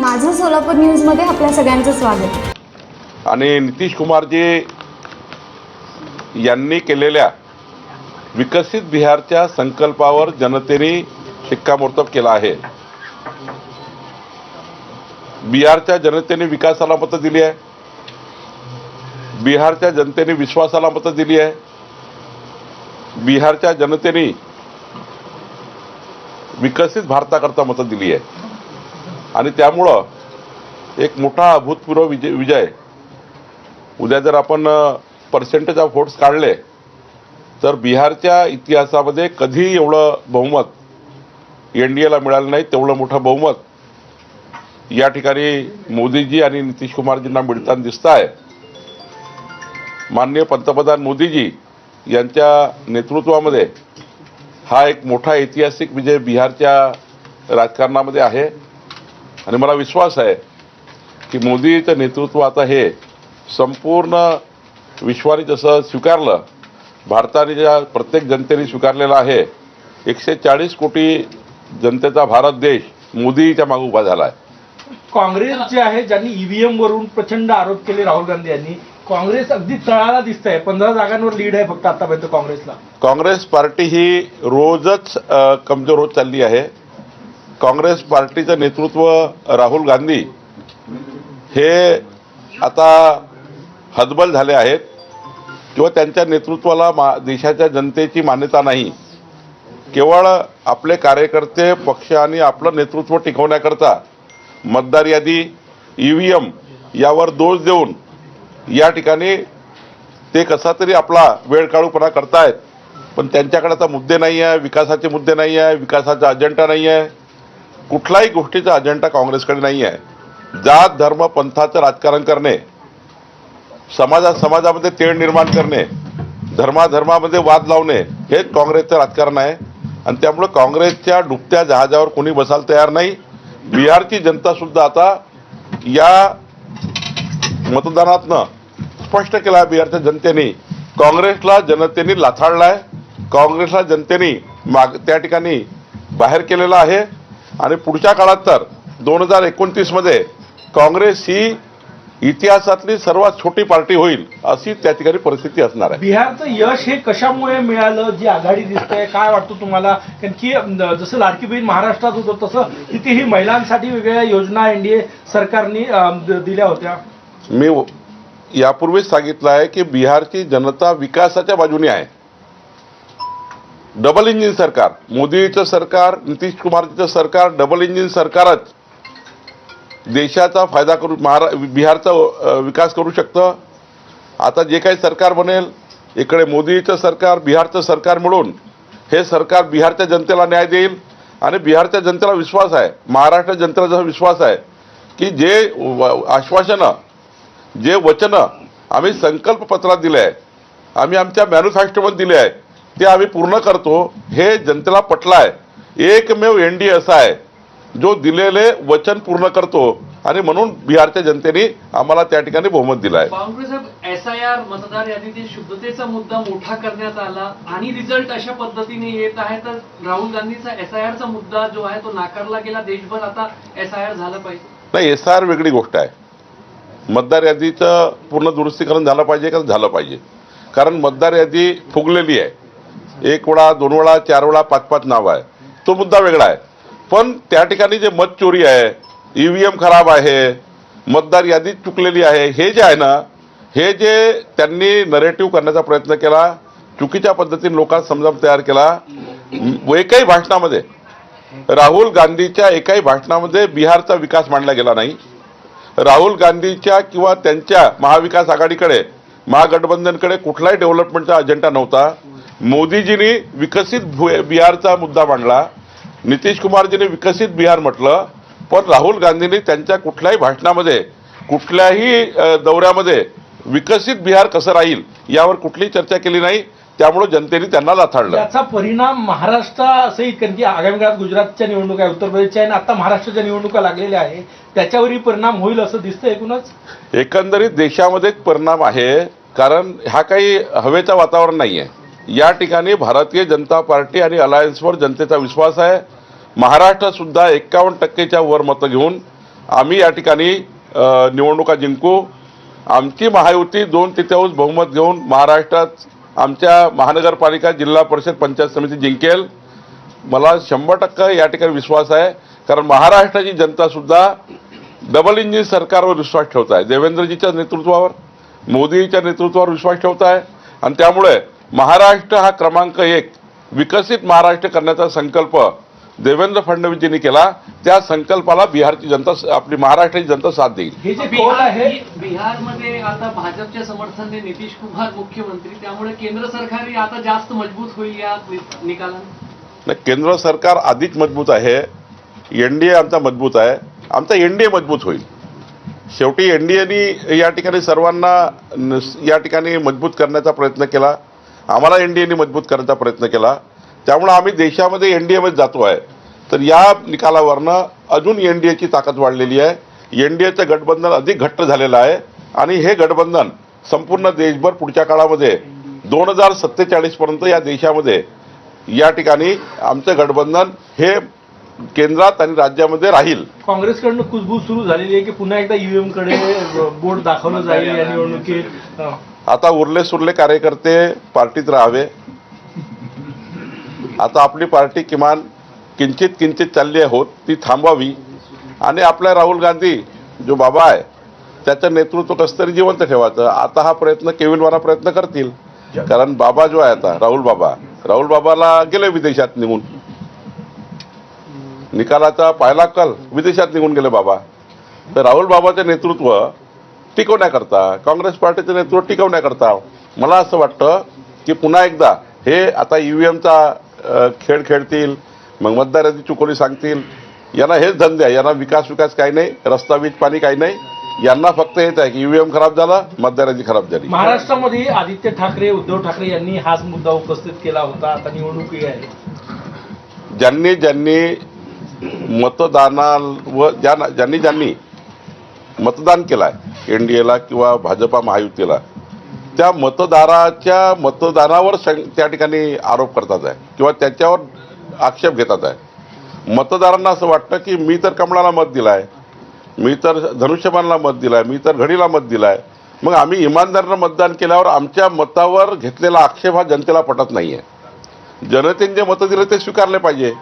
माझं सोलापूर न्यूजमध्ये आपल्या सगळ्यांचं स्वागत. आणि नितीश कुमारजी यांनी केलेल्या विकसित बिहारच्या संकल्पावर जनतेने शिक्कामोर्तब केला आहे. बिहारच्या जनतेने विकासाला मतं दिली आहे. बिहारच्या जनतेने विश्वासाला मतं दिली आहे. बिहारच्या जनतेने विकसित भारताकरता मतं दिली आहे. आणि त्यामुळं एक मोठा अभूतपूर्व विजय विजय. उद्या जर आपण पर्सेंटेज ऑफ व्होट्स काढले तर बिहारच्या इतिहासामध्ये कधी एवढं बहुमत एन डी एला मिळालं नाही तेवढं मोठं बहुमत या ठिकाणी मोदीजी आणि नितीश कुमारजींना मिळताना दिसत आहे माननीय पंतप्रधान मोदीजी यांच्या नेतृत्वामध्ये हा एक मोठा ऐतिहासिक विजय बिहारच्या राजकारणामध्ये आहे. आणि मला विश्वास आहे की मोदीचं नेतृत्व आता हे संपूर्ण विश्वाने जसं स्वीकारलं भारताने ज्या प्रत्येक जनतेने स्वीकारलेलं आहे एकशे चाळीस कोटी जनतेचा भारत देश मोदीच्या मागे उभा झाला आहे काँग्रेस जे आहे ज्यांनी ईव्हीएम वरून प्रचंड आरोप केले राहुल गांधी यांनी काँग्रेस अगदी तळाला दिसत आहे पंधरा जागांवर लीड आहे फक्त आतापर्यंत काँग्रेसला. काँग्रेस पार्टी ही रोजच कमजोर होत चालली आहे. काँग्रेस पार्टीचं नेतृत्व राहुल गांधी हे आता हतबल झाले आहेत किंवा त्यांच्या नेतृत्वाला मा देशाच्या जनतेची मान्यता नाही. केवळ आपले कार्यकर्ते पक्ष आणि आपलं नेतृत्व टिकवण्याकरता मतदार यादी ई व्ही एम यावर दोष देऊन या ठिकाणी ते कसा तरी आपला वेळ काढूपणा करतायत. पण त्यांच्याकडे आता मुद्दे नाही आहे विकासाचे मुद्दे नाही आहे विकासाचा अजेंडा नाही आहे कुठल्याही गोष्टीचा अजेंडा काँग्रेसकडे नाही आहे जात धर्म पंथाचं राजकारण करणे. समाजा समाजामध्ये तेढ निर्माण करणे. धर्माधर्मामध्ये वाद लावणे. हेच काँग्रेसचं राजकारण आहे. आणि त्यामुळं काँग्रेसच्या डुबत्या जहाजावर कोणी बसायला तयार नाही. बिहारची जनतासुद्धा आता या मतदानातनं स्पष्ट केलं आहे बिहारच्या जनतेने. काँग्रेसला जनतेने आहे काँग्रेसला जनतेने माग त्या ठिकाणी बाहेर केलेलं आहे. आणि पुढच्या काळात तर दोन हजार एकोणतीसमध्ये काँग्रेस ही इतिहासातली सर्वात छोटी पार्टी होईल अशी त्या ठिकाणी परिस्थिती असणार आहे. बिहारचं यश हे कशामुळे मिळालं? जी आघाडी दिसते काय वाटतं तुम्हाला? कारण की जसं लाडकी बहीण महाराष्ट्रात होतं तसं तिथेही महिलांसाठी वेगवेगळ्या योजना एनडीए सरकारने दिल्या होत्या. मी यापूर्वीच सांगितलं आहे की बिहारची जनता विकासाच्या बाजूने आहे. डबल इंजिन सरकार मोदीचं सरकार नितीश कुमारचं सरकार डबल इंजिन सरकारच देशाचा फायदा करू महारा बिहारचा विकास करू शकतं. आता जे काही सरकार बनेल इकडे मोदीचं सरकार बिहारचं सरकार मिळून हे सरकार बिहारच्या जनतेला न्याय देईल. आणि बिहारच्या जनतेला विश्वास आहे महाराष्ट्र जनतेला जसा विश्वास आहे की जे आश्वासनं जे वचनं आम्ही संकल्पपत्रात दिले आहे आम्ही आमच्या मॅन्युफॅक्चरमध्ये दिले आहे ते आम्ही पूर्ण करतो हे जनतेला पटलं आहे एकमेव एन डी असा आहे जो दिलेले वचन पूर्ण करतो. आणि म्हणून बिहारच्या जनतेने आम्हाला त्या ठिकाणी बहुमत दिलं आहे एस आय आर मतदार यादीतील शुद्धतेचा मुद्दा मोठा करण्यात आला आणि रिझल्ट अशा पद्धतीने येत आहे तर राहुल गांधीचा एस आय आरचा मुद्दा जो आहे तो नाकारला गेला. देशभर आता एस आय आर झालं पाहिजे. नाही एस आर वेगळी गोष्ट आहे. मतदार यादीचं पूर्ण दुरुस्तीकरण झालं पाहिजे का? झालं पाहिजे. कारण मतदार यादी फुगलेली आहे. एक वेळा दोन वेळा चार वेळा पाच पाच नाव आहे. तो मुद्दा वेगळा आहे. पण त्या ठिकाणी जे मत चोरी आहे ई व्ही एम खराब आहे मतदार यादी चुकलेली आहे हे जे आहे ना हे जे त्यांनी नरेटिव्ह करण्याचा प्रयत्न केला चुकीच्या पद्धतीने लोकांना समजावून तयार केला एकाही भाषणामध्ये राहुल गांधीच्या एकाही भाषणामध्ये बिहारचा विकास मांडला गेला नाही. राहुल गांधीच्या किंवा त्यांच्या महाविकास आघाडीकडे महागठबंधनकडे कुठलाही डेव्हलपमेंटचा अजेंडा नव्हता. मोदीजींनी विकसित भु- बिहारचा मुद्दा मांडला. नितीश कुमारजींनी विकसित बिहार म्हटलं. पण राहुल गांधींनी त्यांच्या कुठल्याही भाषणामध्ये कुठल्याही दौऱ्यामध्ये विकसित बिहार कसं राहील यावर कुठलीही चर्चा केली नाही. त्यामुळे जनतेने त्यांना लाथाडलं याचा परिणाम महाराष्ट्र असंही कारण की आगामी काळात गुजरातच्या निवडणुका आहे उत्तर प्रदेशच्या आहे आणि आता महाराष्ट्राच्या निवडणुका लागलेल्या आहे त्याच्यावरही परिणाम होईल असं दिसतं एकूणच? एकंदरीत देशामध्ये परिणाम आहे. कारण हा काही हवेचं वातावरण नाही आहे या ठिकाणी भारतीय जनता पार्टी आणि अलायन्सवर जनतेचा विश्वास आहे. महाराष्ट्रसुद्धा एक्कावन्न टक्केच्या वर मतं घेऊन आम्ही या ठिकाणी निवडणुका जिंकू. आमची महायुती दोन तृतीयांश बहुमत घेऊन महाराष्ट्रात आमच्या महानगरपालिका जिल्हा परिषद पंचायत समिती जिंकेल. मला शंभर टक्के या ठिकाणी विश्वास आहे. कारण महाराष्ट्राची जनतासुद्धा डबल इंजिन सरकारवर विश्वास ठेवत आहे. देवेंद्रजीच्या नेतृत्वावर मोदीच्या नेतृत्वावर विश्वास ठेवत आहे. आणि त्यामुळे महाराष्ट्र हा क्रमांक एक. विकसित महाराष्ट्र करण्याचा संकल्प देवेंद्र फडणवीसजींनी केला. त्या संकल्पाला बिहारची जनता आपली महाराष्ट्राची जनता साथ देईल. हे जे कौल बिहार आहे? बि- बिहारमध्ये आता भाजपच्या समर्थनाने नितीश कुमार मुख्यमंत्री त्यामुळे केंद्र सरकारही आता जास्त मजबूत होईल या नि- निकालाने? नाही, केंद्र सरकार आधीच मजबूत आहे. एनडीए आमचा मजबूत आहे. आमचा एनडीए मजबूत होईल. शेवटी एनडीएनी या ठिकाणी सर्वांना या ठिकाणी मजबूत करण्याचा प्रयत्न केला. आम्हाला एनडीएने मजबूत करण्याचा प्रयत्न केला. त्यामुळे आम्ही देशामध्ये एनडीएमध्ये जातो आहे. तर या निकालावरनं अजून एनडीएची ताकद वाढलेली आहे. एनडीएचं गठबंधन अधिक घट्ट झालेलं आहे. आणि हे गठबंधन संपूर्ण देशभर पुढच्या काळामध्ये दोन हजार सत्तेचाळीसपर्यंत या देशामध्ये या ठिकाणी आमचं गठबंधन हे केंद्रात आणि राज्यामध्ये राहील. काँग्रेसकडनं कुजबूज सुरू झालेली आहे की पुन्हा एकदा ईव्हीएम बोट दाखवलं जाईल या निवडणुकीत? आता उरले सुरले कार्यकर्ते पार्टीत राहावे. आता आपली पार्टी किमान किंचित किंचित चालली आहोत ती थांबवावी. आणि आपल्या राहुल गांधी जो बाबा आहे त्याचं नेतृत्व कसं तरी जिवंत ठेवायचं. आता हा प्रयत्न केविलवाना प्रयत्न करतील. कारण बाबा जो आहे आता राहुल बाबा राहुल बाबाला गेले विदेशात निघून. निकालाचा पहिला कल विदेशात निघून गेले बाबा. तर राहुल बाबाचे नेतृत्व टिकवण्याकरता काँग्रेस पार्टीचं नेतृत्व टिकवण्याकरता. मला असं वाटतं की पुन्हा एकदा हे आता ईव्हीएमचा खेळ खेळतील मग मतदार यादी चुकवली सांगतील यांना हेच धंदे आहे यांना विकास विकास काही नाही रस्ता वीज पाणी काही नाही. यांना फक्त हेच आहे की ईव्हीएम खराब झाला मतदार यादी खराब झाली. महाराष्ट्रामध्ये आदित्य ठाकरे उद्धव ठाकरे यांनी हाच मुद्दा उपस्थित केला होता. आता निवडणुकी आहे. ज्यांनी ज्यांनी मतदाना व ज्या ज्यांनी ज्यांनी मतदान केलं आहे एन डी एला किंवा भाजपा महायुतीला. त्या मतदाराच्या मतदानावर शं त्या ठिकाणी आरोप करतात आहे किंवा त्याच्यावर आक्षेप घेतात आहे. मतदारांना असं वाटतं की मी तर कमळाला मत दिलं आहे मी तर धनुष्यबाणला मत दिलं आहे मी तर घडीला मत दिलं आहे मग आम्ही इमानदारांना मतदान केल्यावर आमच्या मतावर घेतलेला आक्षेप हा जनतेला पटत नाही आहे जनतेने जे मतं दिले ते स्वीकारले पाहिजे.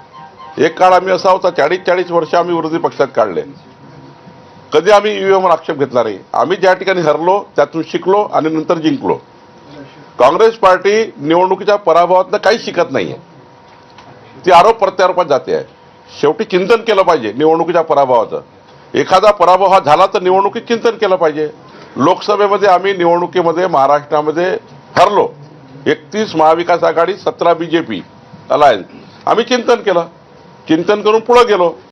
एक काळ आम्ही असा होता चाळीस चाळीस वर्ष आम्ही विरोधी पक्षात काढले. कधी आम्ही ईव्हीएमवर आक्षेप घेतला नाही. आम्ही ज्या ठिकाणी हरलो त्यातून शिकलो आणि नंतर जिंकलो. काँग्रेस पार्टी निवडणुकीच्या पराभवातनं काही शिकत नाही आहे ती आरोप प्रत्यारोपात जाते आहे. शेवटी चिंतन केलं पाहिजे निवडणुकीच्या पराभवाचं. एखादा पराभव हा झाला तर निवडणुकीत चिंतन केलं पाहिजे. लोकसभेमध्ये आम्ही निवडणुकीमध्ये महाराष्ट्रामध्ये हरलो. एकतीस महाविकास आघाडी सतरा बी जे पी अलायन्स. आम्ही चिंतन केलं. चिंतन करून पुढं गेलो.